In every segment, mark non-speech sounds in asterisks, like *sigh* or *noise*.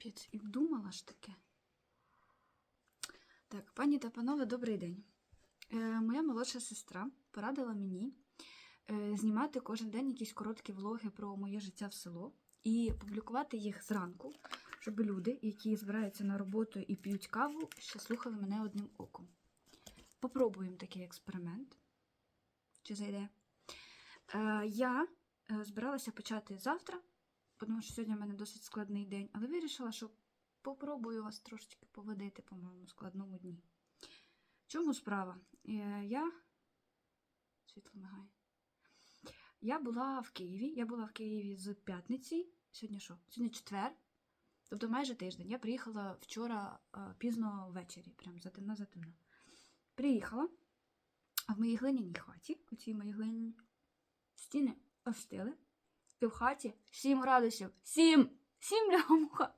Капець, і вдумала ж таке. Так, пані та панове, добрий день. Е, моя молодша сестра порадила мені е, знімати кожен день якісь короткі влоги про моє життя в село і публікувати їх зранку, щоб люди, які збираються на роботу і п'ють каву, ще слухали мене одним оком. Попробуємо такий експеримент. Чи зайде? Е, я е, збиралася почати завтра, тому що сьогодні в мене досить складний день, але вирішила, що попробую вас трошечки поводити по моєму складному дні. В чому справа? Е, Я. Світло мигає. Я була в Києві. Я була в Києві з п'ятниці. Сьогодні що? Сьогодні четвер. Тобто майже тиждень. Я приїхала вчора е, пізно ввечері, прям затемно затемно. Приїхала, а в моїй глиняній хаті, у цій моїй глиняній стіни остили. І в хаті 7 градусів. 7! 7 лямуха!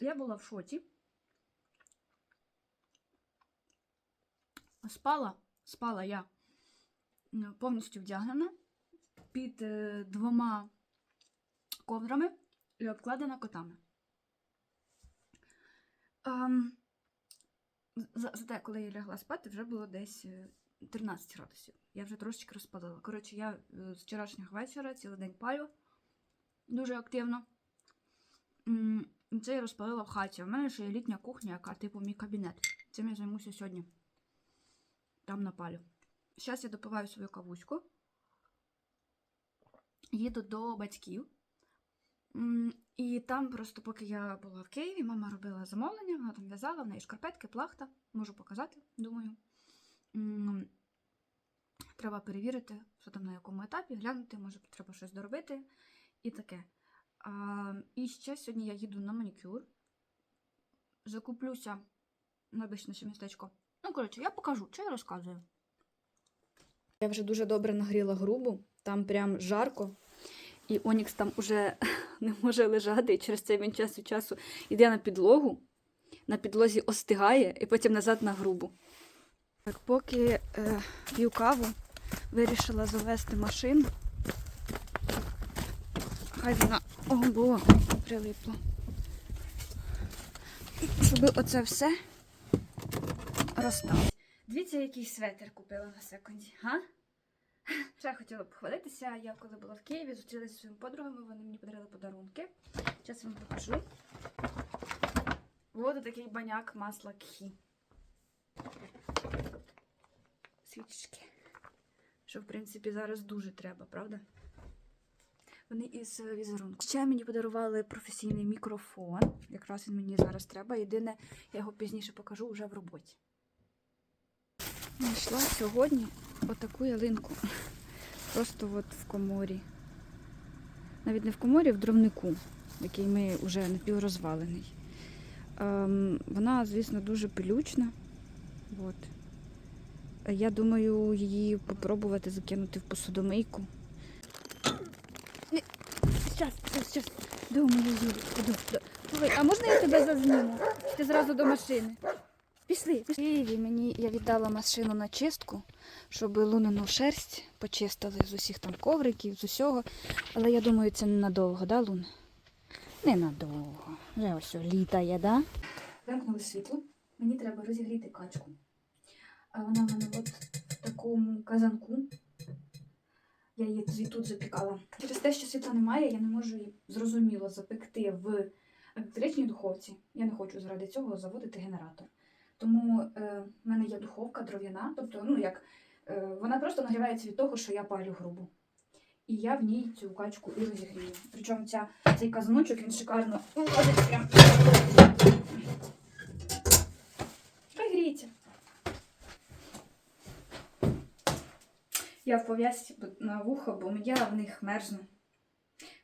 Я була в шоці. Спала, спала я повністю вдягнена під е, двома ковдрами і обкладена котами. Ем, за- Зате, коли я лягла спати, вже було десь е, 13 градусів. Я вже трошечки розпалила. Коротше, я е, з вчорашнього вечора цілий день палю дуже активно. Це я розпалила в хаті. У мене ще є літня кухня, яка типу мій кабінет. Цим я займуся сьогодні. Там напалю. Зараз я допиваю свою кавуську. Їду до батьків. І там просто, поки я була в Києві, мама робила замовлення, вона там в'язала, в неї шкарпетки, плахта. Можу показати, думаю. Треба перевірити, що там на якому етапі, глянути, може треба щось доробити і таке. І ще сьогодні я їду на манікюр. Закуплюся на ще містечко. Ну, коротше, я покажу, що я розказую. Я вже дуже добре нагріла грубу, там прям жарко. І Онікс там уже *laughs* не може лежати, і через це він час від часу йде на підлогу, на підлозі остигає і потім назад на грубу. Так, поки е, п'ю каву, вирішила завести машину. Хай вона ого, прилипла. Щоб оце все розсталось. Дивіться, який светр купила на секунді, га? Ще хотіла похвалитися. Я коли була в Києві, зустрілася зі своїми подругами, вони мені подарили подарунки. Зараз вам покажу. Ось такий баняк масла кхі. Свічечки. Що, в принципі, зараз дуже треба, правда? Вони із е, візерунку. Ще мені подарували професійний мікрофон. Якраз він мені зараз треба. Єдине, я його пізніше покажу вже в роботі. Знайшла сьогодні отаку ялинку. Просто от в коморі. Навіть не в коморі, а в дровнику, який ми вже напіврозвалений. Ем, вона, звісно, дуже пилючна. От. Я думаю, її попробувати закинути в посудомийку. Зараз, зараз, зараз. Думаю, до. Слухай, а можна я тебе зазніму? Чи Ти зразу до машини. Пішли, пішли. Києві мені я віддала машину на чистку, щоб лунену шерсть почистили з усіх там ковриків, з усього. Але я думаю, це ненадовго, да, Лун? Ненадовго. Вже ось літає, да? Вимкнули світло. Мені треба розігріти качку. А вона в мене от в такому казанку. Я її тут- запікала. Через те, що світла немає, я не можу її зрозуміло запекти в електричній духовці. Я не хочу заради цього заводити генератор. Тому е, в мене є духовка дров'яна, тобто, ну як е, вона просто нагрівається від того, що я палю грубу. І я в ній цю качку і розігрію. Причому ця, цей казаночок він шикарно виходить прям. Хай гріється. Я в пов'язці на вухо, бо я в них мерзну.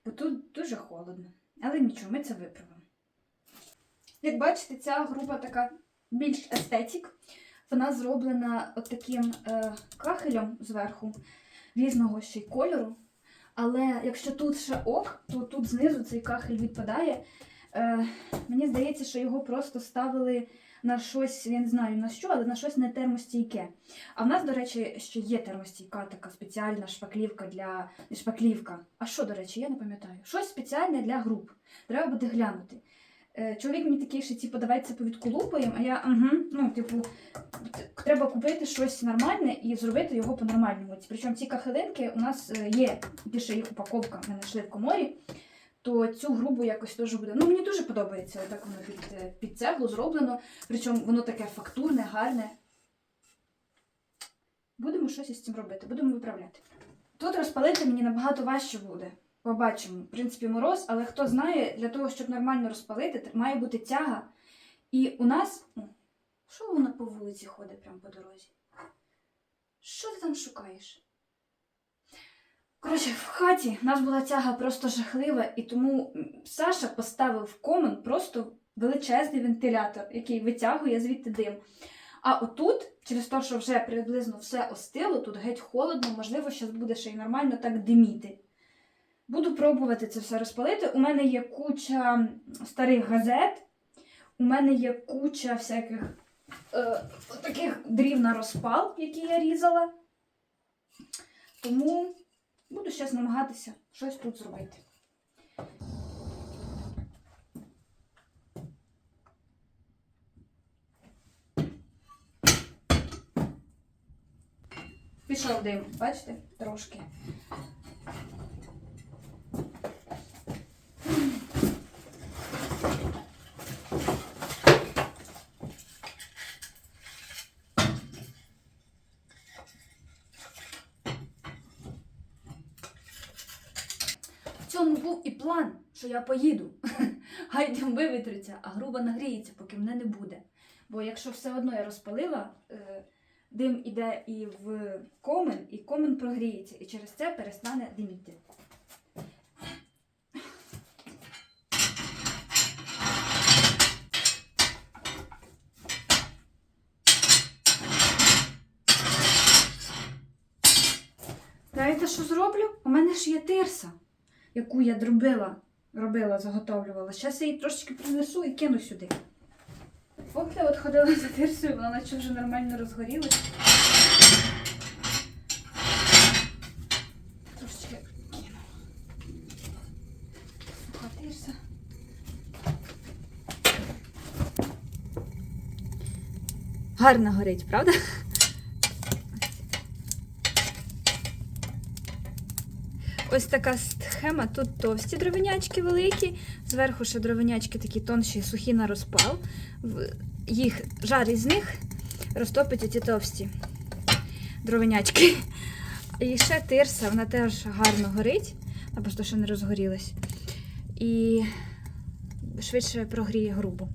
Бо тут дуже холодно. Але нічого, ми це виправимо. Як бачите, ця група така більш естетик. Вона зроблена от таким е, кахелем зверху, різного ще й кольору. Але якщо тут ще ок, то тут знизу цей кахель відпадає. Е, мені здається, що його просто ставили на щось, я не знаю на що, але на щось не термостійке. А в нас, до речі, ще є термостійка така спеціальна шпаклівка для. Не шпаклівка. А що, до речі, я не пам'ятаю. Щось спеціальне для груп. Треба буде глянути. Е, Чоловік мені такий, що типу, давай це повідколупаємо, а я угу, ну, типу, треба купити щось нормальне і зробити його по-нормальному. Причому ці кахилинки у нас е, є більше їх упаковка, ми знайшли в коморі. То цю грубу якось теж буде. Ну, мені дуже подобається, так воно під, е, під цеглу зроблено. Причому воно таке фактурне, гарне. Будемо щось із цим робити, будемо виправляти. Тут розпалити мені набагато важче буде. Побачимо. В принципі, мороз, але хто знає, для того, щоб нормально розпалити, має бути тяга. І у нас. Що воно по вулиці ходить прямо по дорозі? Що ти там шукаєш? Коротше, в хаті в нас була тяга просто жахлива, і тому Саша поставив в комен просто величезний вентилятор, який витягує звідти дим. А отут, через те, що вже приблизно все остило, тут геть холодно, можливо, зараз буде ще й нормально так диміти. Буду пробувати це все розпалити. У мене є куча старих газет, у мене є куча всяких е, таких дрів на розпал, які я різала. Тому буду зараз намагатися щось тут зробити. Пішов дим, бачите, трошки. Цьому був і план, що я поїду. *laughs* Хай дим вивітриться, а груба нагріється, поки мене не буде. Бо якщо все одно я розпалила, е, дим іде і в комен, і комен прогріється, і через це перестане диміти. Знаєте, що зроблю? У мене ж є тирса, яку я дробила, робила, заготовлювала. Зараз я її трошечки принесу і кину сюди. Поки от ходила за тирсою, вона наче вже нормально розгорілась. Трошечки кину. Суха тирса. Гарно горить, правда? Ось така схема. Тут товсті дровинячки великі, зверху ще дровинячки такі тонші, сухі на розпал. Їх жар із них розтопить оці товсті дровинячки. І ще тирса, вона теж гарно горить, а просто ще не розгорілась. І швидше прогріє грубу.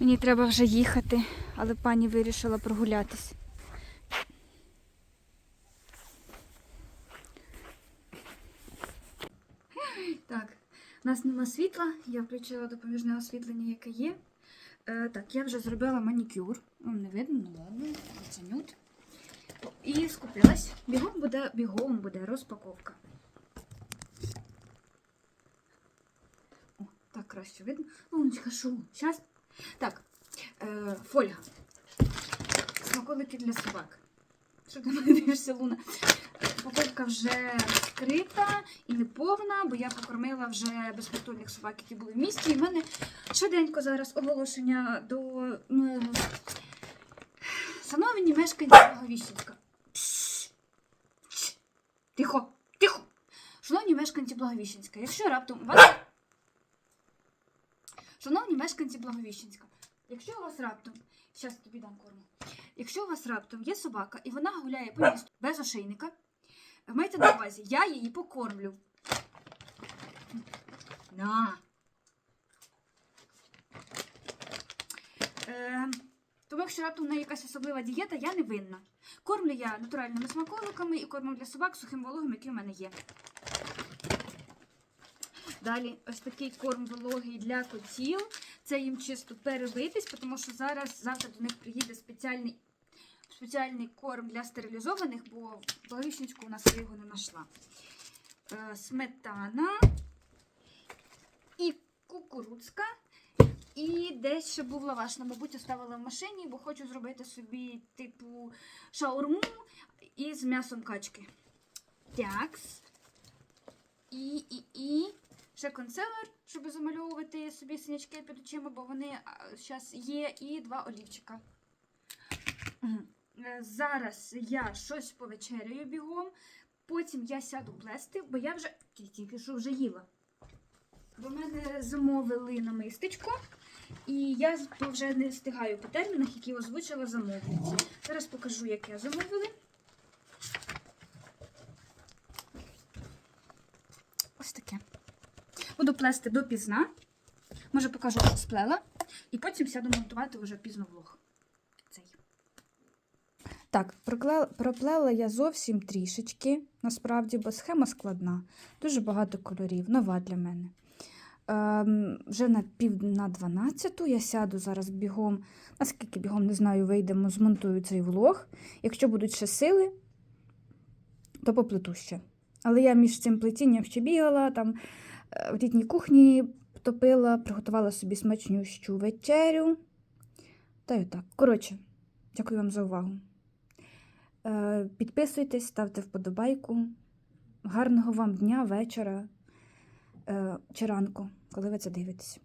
Мені треба вже їхати, але пані вирішила прогулятись. Так, у нас нема світла, я включила допоміжне освітлення, яке є. Е, так, я вже зробила манікюр. Ну, не видно, ну ладно, оцінють. І скупилась. Бігом буде, бігом буде розпаковка. О, так краще видно. Луночка, що? Щас. Так, е, фольга. Смаколики для собак. Що ти мене дивишся, Луна? Упаковка вже скрита і не повна, бо я покормила вже безпритульних собак, які були в місті. І в мене швиденько зараз оголошення до м, шановні мешканці Благовіщенська. Тихо, тихо. Шановні мешканці Благовіщенська, якщо раптом у вас. Шановні мешканці Благовіщенська, якщо у вас раптом. Зараз тобі дам корму. Якщо у вас раптом є собака і вона гуляє по місту без ошейника, майте на увазі, я її покормлю. На. Е, тому якщо раптом у неї якась особлива дієта, я не винна. Кормлю я натуральними смаколиками і кормом для собак сухим вологим, який у мене є. Далі ось такий корм вологий для котів. Це їм чисто перебитись, тому що зараз завтра до них приїде спеціальний, спеціальний корм для стерилізованих, бо в Благовіщенську у нас я його не знайшла. Е, сметана і кукурудзка, І десь ще був лаваш. Мабуть, оставила в машині, бо хочу зробити собі, типу, шаурму із м'ясом качки. Такс. І, і, і. Ще консилер, щоб замальовувати собі синячки під очима, бо вони зараз є, і два олівчика. Е, Зараз я щось повечеряю бігом, потім я сяду плести, бо я вже тільки що вже їла. Бо мене замовили на мистечко, і я вже не встигаю по термінах, які озвучила замовниця. Зараз покажу, яке замовили. Ось таке. Буду плести допізна. Може, покажу, що сплела. І потім сяду монтувати вже пізно влог. Так, проплела я зовсім трішечки, насправді, бо схема складна. Дуже багато кольорів, нова для мене. Ем, вже на пів на 12 я сяду зараз бігом, наскільки бігом не знаю, вийдемо, змонтую цей влог. Якщо будуть ще сили, то поплету ще. Але я між цим плетінням ще бігала, там е, в літній кухні топила, приготувала собі смачнющу вечерю. Та й отак. Коротше, дякую вам за увагу. Е, Підписуйтесь, ставте вподобайку. Гарного вам дня, вечора е, чи ранку, коли ви це дивитесь.